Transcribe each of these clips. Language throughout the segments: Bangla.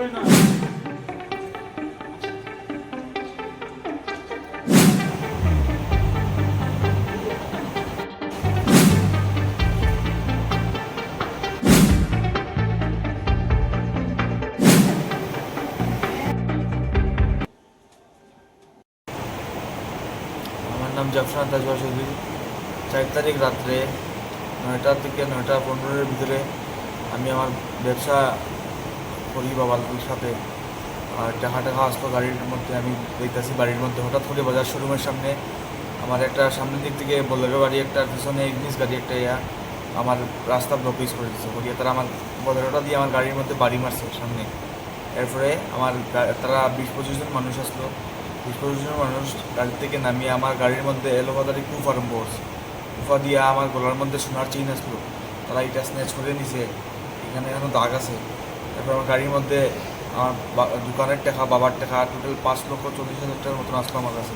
নাম জাফরান তাজবা চৌধুরী চার তারিখ রাত্রে নয়টা থেকে নয়টা পনেরোর ভিতরে আমি আমার ব্যবসা করি বাবালপুর সাথে। আর টাকা টাকা আসতো গাড়ির মধ্যে আমি দেখতেছি বাড়ির মধ্যে। হঠাৎ করে বাজার শোরুমের সামনে আমার একটা সামনের দিক থেকে বলেরো গাড়ি একটা, পিছনে ইংলিশ গাড়ি একটা ইয়া, আমার রাস্তা ব্লক ব্লকেজ করে দিচ্ছে করিয়ে তারা আমার বলেরোটা দিয়ে আমার গাড়ির মধ্যে বাড়ি মারছে সামনে। এরপরে আমার তারা বিশ পঁচিশ জন মানুষ আসলো। বিশ পঁচিশ জন মানুষ গাড়ি থেকে নামিয়ে আমার গাড়ির মধ্যে এলোপাতারি কুফ আরম্ভ করছে। কুফা দিয়ে আমার গলার মধ্যে সোনার চেইন আসলো। তারা এটা স্ন্যাচ করে নিছে। এখানে এখনও দাগ আছে। তারপর আমার গাড়ির মধ্যে আমার দোকানের টাকা, বাবার টাকা টোটাল পাঁচ লক্ষ চল্লিশ হাজার টাকার মতন আসলো আমার কাছে।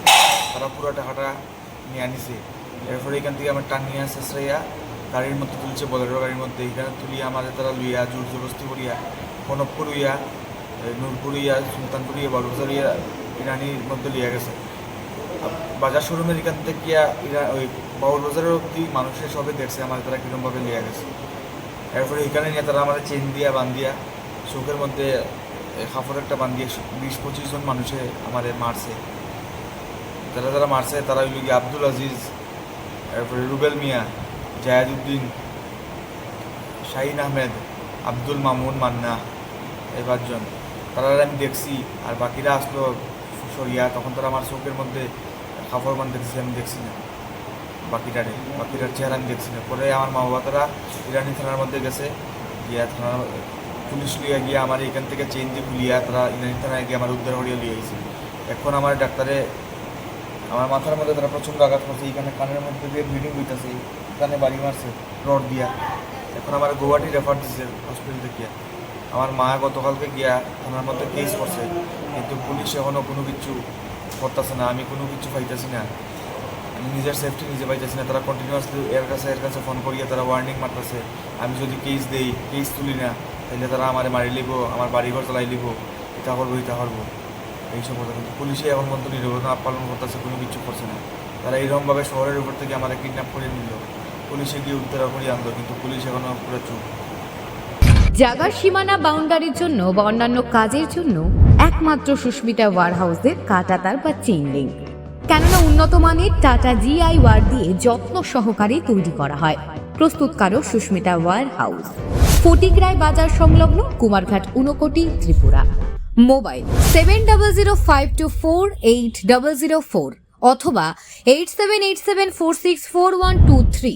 তারা পুরো টাকাটা নিয়ে আনিছে। এরপরে এখান থেকে আমার টানিয়ে শেষরাইয়া গাড়ির মধ্যে তুলছে বলেরো গাড়ির মধ্যে। এখানে তুলিয়া আমাদের তারা লুইয়া জোর জবস্তি করিয়া, কনকপুর ইয়া নূরপুর ইয়া সুলতানপুর ইয়া বালুবাজার ইয়া ইরানির মধ্যে লিয়া গেছে। বাজার শোরুমের এখান থেকে ইরা ওই বাউল বাজারের অব্দি মানুষের সবে দেখছে আমার তারা কীরকমভাবে লিয়া গেছে। এরপরে এখানে নিয়ে তারা আমাদের চেন দিয়া বান্ধিয়া চোখের মধ্যে কাপড় একটা বান্ধিয়ে বিশ পঁচিশ জন মানুষে আমারে মারছে। যারা যারা মারছে, তারা হইল গিয়ে আব্দুল আজিজ এরপরে রুবেল মিয়া জায়াদুদ্দিন শাহিন আহমেদ, আব্দুল মামুন মান্না, এই পাঁচজন। তারা আমি দেখছি, আর বাকিরা আসলো সরিয়া, তখন তারা আমার চোখের মধ্যে কাপড় বান দেখছি আমি দেখছি না। বাকিটারে, বাকিটার চেহারা আমি দেখছি না। পরে আমার মা বাবা তারা ইরানি থানার মধ্যে গেছে, গিয়া থানার পুলিশ লিয়া গিয়া আমার এখান থেকে চেন দিয়ে খুলিয়া তারা ইরানি থানায় গিয়ে আমার উদ্ধার করিয়া লিয়ে গেছে এখন আমার ডাক্তারে আমার মাথার মধ্যে তারা প্রচণ্ড আঘাত করছে এখানে কানের মধ্যে দিয়ে ব্লিডিং হইতেছে, কানে বাড়ি মারছে, রড দিয়া। এখন আমার গুয়াহাটি রেফার দিছে হসপিটাল থেকে। আমার মা গতকালকে গিয়া থানার মধ্যে কেস করছে, কিন্তু পুলিশ এখনও কোনো কিছু করতেছে না, আমি কোনো কিছু পাইতেছি না। আমি নিজের সেফটি নিজে পাইতেছি না, তারা কন্টিনিউয়াসলি এর কাছে এর কাছে ফোন করিয়া তারা ওয়ার্নিং মারতেছে, আমি যদি কেস দেই কেস তুলি না তাহলে তারা আমার মারি লিব, আমার বাড়িঘর চালাই লিব এটা করব এটা করব। এইসব কথা কিন্তু পুলিশে এখন পর্যন্ত নিরবতা পালন করতেছে, কোনো কিছু করছে না। তারা এইরকমভাবে শহরের উপর থেকে আমাদের কিডন্যাপ করে নিল। পুলিশে গিয়ে উদ্ধার করে আনলো, কিন্তু পুলিশ এখনও পুরো চুপ। জাগার সীমানা বাউন্ডারির জন্য বা অন্যান্য কাজের জন্য একমাত্র সুস্মিতা ওয়ার হাউসের কাটাতার বা চেইন লিঙ্ক কেননা উন্নত মানের টাটা জিআই ওয়ার দিয়ে যত্ন সহকারে তৈরি করা হয়। প্রস্তুতকারক সুস্মিতা ওয়ার হাউস ফটিকরায় বাজার সংলগ্ন Kumarghat Unakoti Tripura. Mobile seven double zero five two four eight double zero four অথবা eight seven eight seven four six four one two three.